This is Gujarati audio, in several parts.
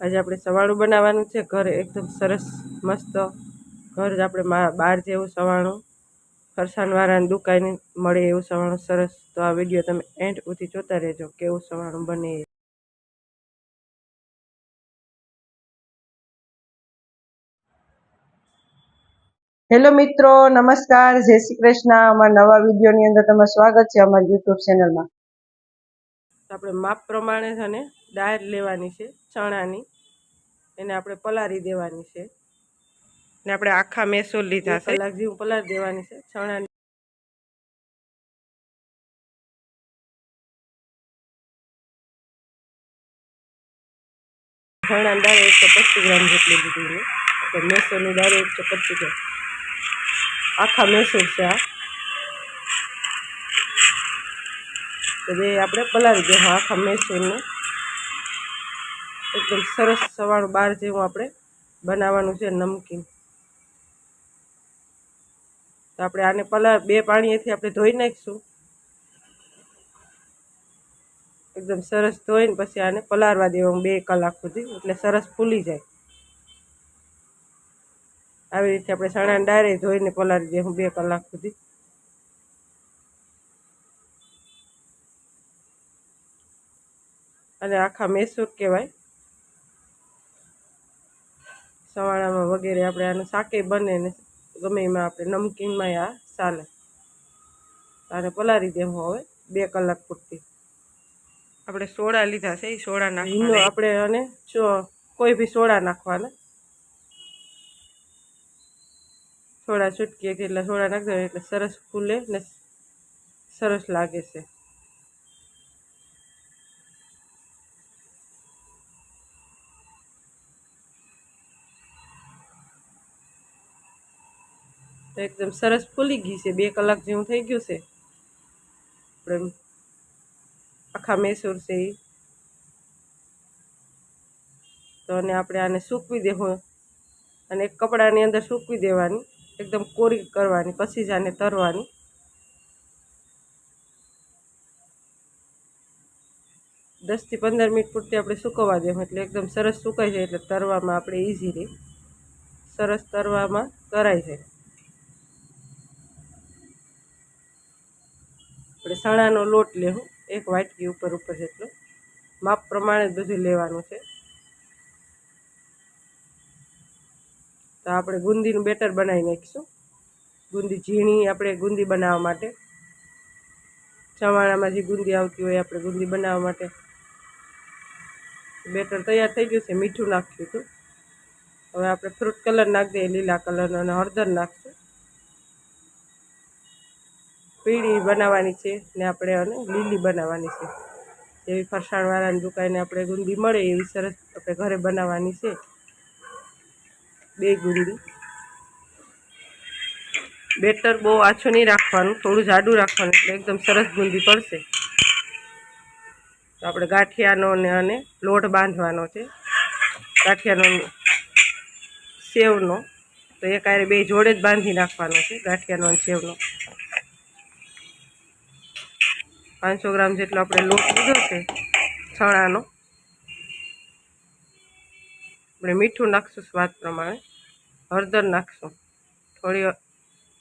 આજે આપણે સવાણું બનાવવાનું છે. ઘર એકદમ સરસ મસ્ત ઘર જ આપણે બહાર જેવું સવાણું. ફરસાણવાળાને દુકાને મળે એવું સવાણું સરસ. તો આ વીડિયો તમે એન્ડ સુધી જોતા રહેજો કેવું સવાણું બને. હેલો મિત્રો નમસ્કાર. જય શ્રી કૃષ્ણ. અમારા નવા વિડીયોની અંદર તમારું સ્વાગત છે અમારી યુટ્યુબ ચેનલમાં આપણે માપ પ્રમાણે છે ને દાળ લેવાની છે ચણાની. એને આપણે પલાળી દેવાની છે. ને આપણે આખા મેસોલ લીધા છે. કલાક જેવું પલાળી દેવાની છે ચણાની. ચણાની દાળ એકસો પચીસ ગ્રામ જેટલી લીધી છે મેસૂરની દાળ એકસો પચીસ ગ્રામ. આખા મેસૂર છે આ. તો બે આપણે પલાળી દે આખા મેસૂરને એકદમ સરસ સવાળું બાર જેવું આપણે બનાવવાનું છે નમકીન. તો આપણે આને પલા બે પાણીએથી આપણે ધોઈ નાખીશું. એકદમ સરસ ધોઈને પછી આને પલાળવા દેવાનું બે કલાક સુધી, એટલે સરસ ફૂલી જાય. આવી રીતે આપણે ચણાને ડાયરે ધોઈને પલાળી દેવું બે કલાક સુધી. અને આખા મૈસૂર કહેવાય. સવાણામાં વગેરે આપણે આનું શાકે બને ને ગમે એમાં આપણે નમકીનમાં આ ચાલે આને પલાળી દેવું હવે બે કલાક પૂરતી. આપણે સોડા લીધા છે એ સોડા નાખવાનો. આપણે અને કોઈ બી સોડા નાખવાના. સોડા છૂટકી એટલે સોડા નાખી એટલે સરસ ફૂલે ને સરસ લાગે છે. તો એકદમ સરસ ફૂલી ગઈ છે. બે કલાક જેવું થઈ ગયું છે. આપણે આખા મૈસૂર છે એ તો અને આપણે આને સૂકવી દેવું અને એક કપડાની અંદર સૂકવી દેવાની. એકદમ કોરી કરવાની, પછી જ આને તરવાની. દસથી પંદર મિનિટ પૂરતી આપણે સૂકવવા દેવું એટલે એકદમ સરસ સુકાઈ જાય એટલે તરવામાં આપણે ઇઝી રહે સરસ તરવામાં તરાઈ જાય. સણાનો લોટ લેવો એક વાટકી ઉપર ઉપર જેટલો. માપ પ્રમાણે જ બધું લેવાનું છે. તો આપણે ગુંદીનું બેટર બનાવી નાખીશું. ગુંદી ઝીણી, આપણે ગુંદી બનાવવા માટે. ચવાણામાં જે ગુંદી આવતી હોય આપણે ગુંદી બનાવવા માટે. બેટર તૈયાર થઈ ગયું છે, મીઠું નાખ્યું હતું. હવે આપણે ફ્રૂટ કલર નાખી દઈએ, લીલા કલરનો અને હળદર નાખશું. પીળી બનાવવાની છે ને આપણે અને લીલી બનાવવાની છે. જેવી ફરસાણવાળાની દુકાને આપણે ગુંદી મળે એવી સરસ આપણે ઘરે બનાવવાની છે. બે ગુંદી. બેટર બહુ આછું નહીં રાખવાનું, થોડું જાડું રાખવાનું, એટલે એકદમ સરસ ગુંદી પડશે. તો આપણે ગાંઠિયાનો ને અને લોટ બાંધવાનો છે. ગાંઠિયાનો સેવનો, તો એક આરે બે જોડે જ બાંધી નાખવાનો છે ગાંઠિયાનો અને સેવનો. પાંચસો ગ્રામ જેટલો આપણે લોટ લીધો છે ચણાનો આપણે મીઠું નાખશું સ્વાદ પ્રમાણે. હળદર નાખશું. થોડી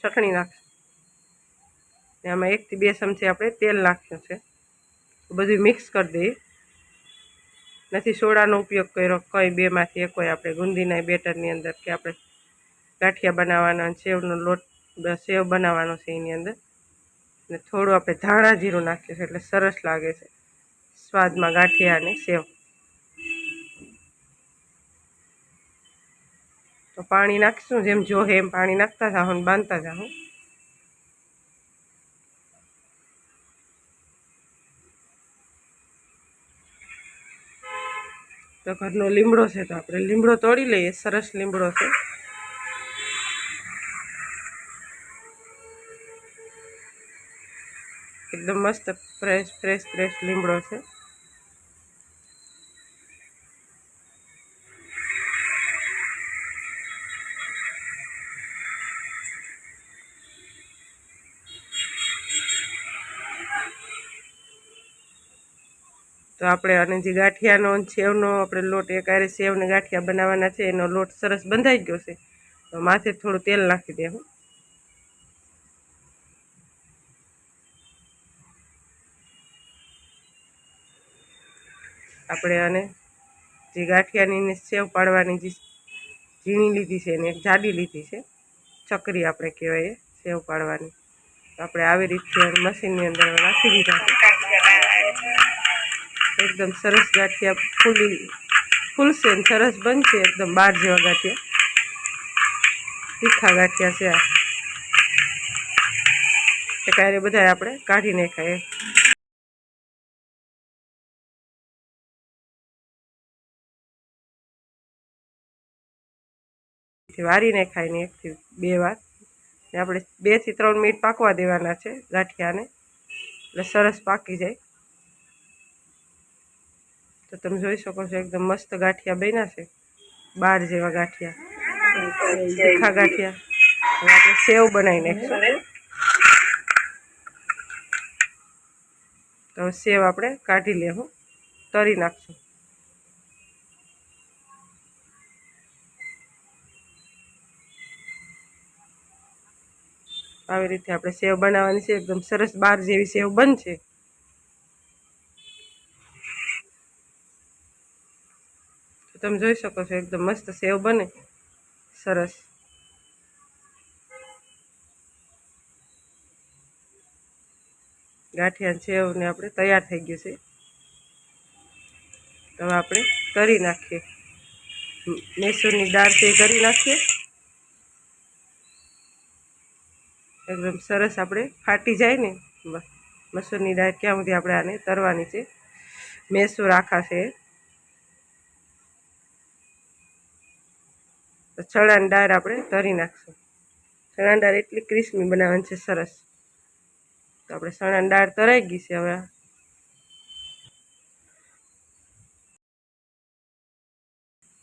ચટણી નાખશું. આમાં એકથી બે ચમચી આપણે તેલ નાખ્યું છે. બધું મિક્સ કરી દઈએ. નથી સોડાનો ઉપયોગ કર્યો, કંઈ બેમાંથી એક હોય આપણે ગુંદીના બેટરની અંદર કે આપણે ગાંઠિયા બનાવવાના સેવનો લોટ, સેવ બનાવવાનો છે એની અંદર. ને થોડું આપણે ધાણા જીરું છીએ એટલે સરસ લાગે છે. સ્વાદમાં ગાંઠિયા અને સેવ. તો પાણી નાખીશું જેમ જોહે એમ પાણી નાખતા જાઉં ને બાંધતા જાઉં તો ઘરનો લીમડો છે તો આપણે લીમડો તોડી લઈએ. સરસ લીમડો છે. એકદમ મસ્ત ફ્રેશ ફ્રેશ ફ્રેશ લીમડો છે. તો આપણે અને જે ગાંઠિયાનો સેવનો, આપણે લોટ એક આરે સેવને ગાંઠિયા બનાવવાના છે, એનો લોટ સરસ બંધાઈ ગયો છે. તો માથે થોડું તેલ નાખી દેવું આપણે અને જે ગાંઠિયાની સેવ પાડવાની જે ઝીણી લીધી છે ને એક જાડી લીધી છે, ચકરી આપણે કહેવાય સેવ પાડવાની. આપણે આવી રીતે મશીનની અંદર નાખી દીધા એકદમ સરસ ગાંઠિયા ફૂલી, ફૂલશે ને સરસ બનશે એકદમ બાર જેવા ગાંઠિયા. તીખા ગાંઠિયા છે આ. એ કાંઈ બધા આપણે કાઢી નાખાય વારીને ખાઈને એકથી બે વાર. ને આપણે બેથી ત્રણ મિનિટ પાકવા દેવાના છે ગાંઠિયાને. એટલે સરસ પાકી જાય. તો તમે જોઈ શકો છો એકદમ મસ્ત ગાંઠિયા બન્યા છે. બાર જેવા ગાંઠિયા. તીખા ગાંઠિયા. હવે આપણે સેવ બનાવી નાખીશું તો સેવ આપણે કાઢી લેવું તરી નાખશું. આવી રીતે આપણે સેવ બનાવવાની છે. એકદમ સરસ બાર જેવી સેવ બનશે. તમે જોઈ શકો છો, એકદમ મસ્ત સેવ બને. સરસ. ગાંઠિયા સેવ ને આપણે તૈયાર થઈ ગયું છે. તો આપણે તરી નાખીએ. મેસૂરની દાળ તે કરી નાખીએ. એકદમ સરસ આપણે ફાટી જાય ને મસૂરની દાળ ક્યાં સુધી આપણે આને તરવાની છે? મેસૂર આખા છે ચણાની દાળ આપણે તરી નાખશું. ચણાની દાળ એટલી ક્રિસ્મી બનાવવાની છે, સરસ. તો આપણે ચણાની દાળ તરાઈ ગઈ છે હવે.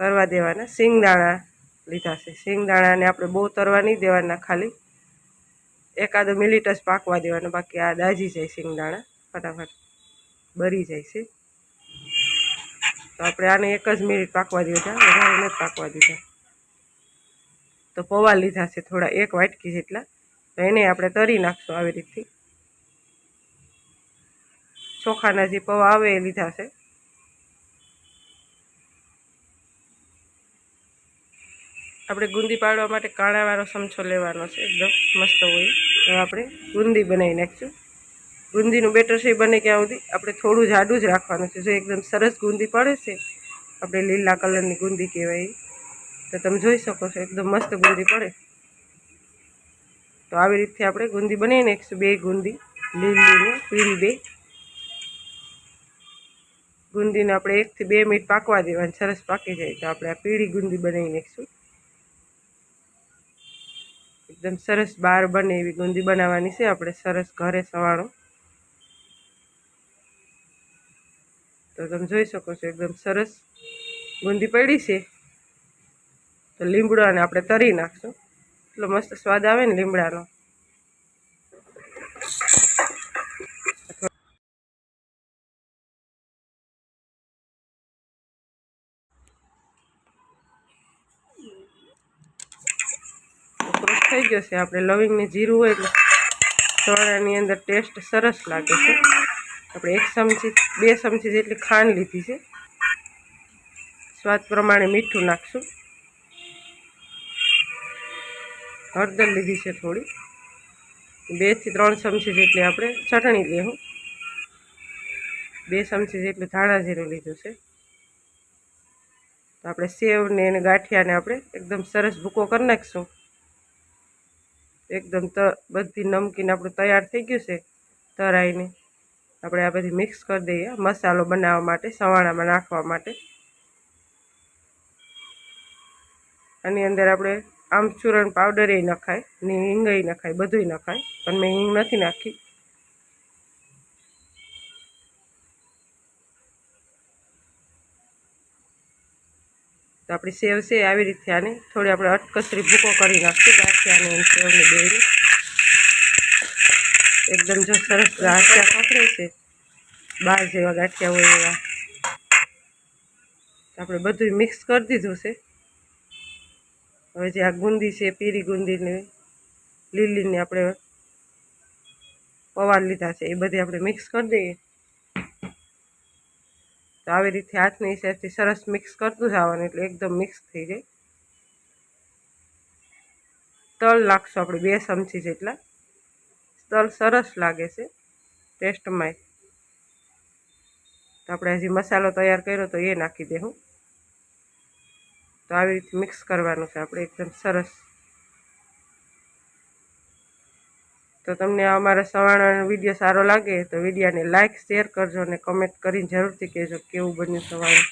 તરવા દેવાના સિંગદાણા લીધા છે. સિંગદાણાને આપણે બહુ તરવા નહીં દેવાના ખાલી. એકાદો મિનિટ જ પાકવા દેવાનો. બાકી આ દાજી જાય સિંગદાણા ફટાફટ બરી જાય છે. તો આપણે આને એક જ મિનિટ પાકવા દીધા. વધારે નથી પાકવા દીધા. તો પૌવા લીધા છે થોડા, એક વાટકી જેટલા. તો એને આપણે તરી નાખશું આવી રીતથી. ચોખાના જે પૌવા આવે એ લીધા છે. આપણે ગુંદી પાડવા માટે કાણાવાળો સમછો લેવાનો છે, એકદમ મસ્ત હોય. તો આપણે ગુંદી બનાવી નાખીશું. ગુંદીનું બેટર છે બને ક્યાં સુધી? આપણે થોડું જાડું જ રાખવાનું છે. જો એકદમ સરસ ગુંદી પડે છે, આપણે લીલા કલરની ગુંદી કહેવાય. તો તમે જોઈ શકો છો, એકદમ મસ્ત ગુંદી પડે. તો આવી રીતે આપણે ગુંદી બનાવી નાખીશું, બે ગુંદી લીલીને પીળી બે. ગુંદીને આપણે એકથી બે મિનિટ પાકવા દેવાની, સરસ પાકી જાય. તો આપણે આ પીળી ગુંદી બનાવી નાખીશું. એકદમ સરસ બહાર બને એવી ગુંદી બનાવવાની છે. આપણે સરસ ઘરે સવાણું. તો તમે જોઈ શકો છો, એકદમ સરસ ગુંદી પડી છે. તો લીમડાને આપણે તરી નાખશું. એટલો મસ્ત સ્વાદ આવે ને લીમડાનો ક્રોસ થઈ ગયો આપણે લવિંગને જીરું હોય એટલે સોડાની અંદર ટેસ્ટ સરસ લાગે છે. આપણે એક ચમચી, બે ચમચી જેટલી ખાંડ લીધી છે. સ્વાદ પ્રમાણે મીઠું નાખશું. હળદર લીધી છે થોડી. બેથી ત્રણ ચમચી જેટલી આપણે ચટણી લેવું બે ચમચી જેટલું ધાણા જીરું લીધું છે. તો આપણે સેવને એને ગાંઠિયાને આપણે એકદમ સરસ ભૂકો કરી નાખીશું. એકદમ ત, બધી નમકીન આપણું તૈયાર થઈ ગયું છે તરાઈને. આપણે આ બધી મિક્સ કરી દઈએ, મસાલો બનાવવા માટે, સવાણામાં નાખવા માટે. આની અંદર આપણે આમચૂરણ પાવડર નખાય ને હિંગય નખાય, બધુંય નખાય, પણ મેં હિંગ નથી નાખી. આપણી સેવ છે, આવી રીતે આને થોડી આપણે અટકસરી ભૂકો કરી નાખશું, ગાંઠિયાની અને સેવની બેની એકદમ જો સરસ ગાંઠિયા પકડે છે, બાર જેવા ગાંઠિયા હોય એવા. આપણે બધું મિક્સ કરી દીધું છે. હવે જે આ ગુંદી છે પીરી ગુંદીને, લીલીને આપણે પવાર લીધા છે, એ બધી આપણે મિક્સ કરી દઈએ. તો આવી રીતે હાથની હિસાબથી સરસ મિક્સ કરતું જવાનું એટલે એકદમ મિક્સ થઈ જાય. તલ નાખશું આપણે બે ચમચી જેટલા. તલ સરસ લાગે છે, ટેસ્ટમાંય. તો આપણે હજી મસાલો તૈયાર કર્યો તો એ નાખી દેવું તો આવી રીતે મિક્સ કરવાનું છે આપણે એકદમ સરસ. તો તમને અમારા સવાણાનો વીડિયો સારો લાગે તો વિડીયાને લાઇક શેર કરજો અને કમેન્ટ કરીને જરૂરથી કહેજો કેવું બન્યું સવાણું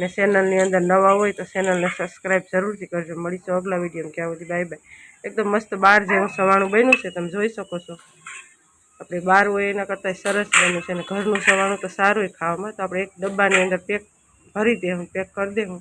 ને ચેનલની અંદર નવા હોય તો ચેનલને સબસ્ક્રાઈબ જરૂરથી કરજો. મળીશું અગલા વિડીયોમાં. ક્યાં સુધી બાય બાય એકદમ મસ્ત બહાર જેવું સવાણું બન્યું છે. તમે જોઈ શકો છો. આપણે બહાર હોય એના કરતાં સરસ બન્યું છે. અને ઘરનું સવાણું તો સારું ખાવામાં. તો આપણે એક ડબ્બાની અંદર પેક ભરી દેવું પેક કરી દેવું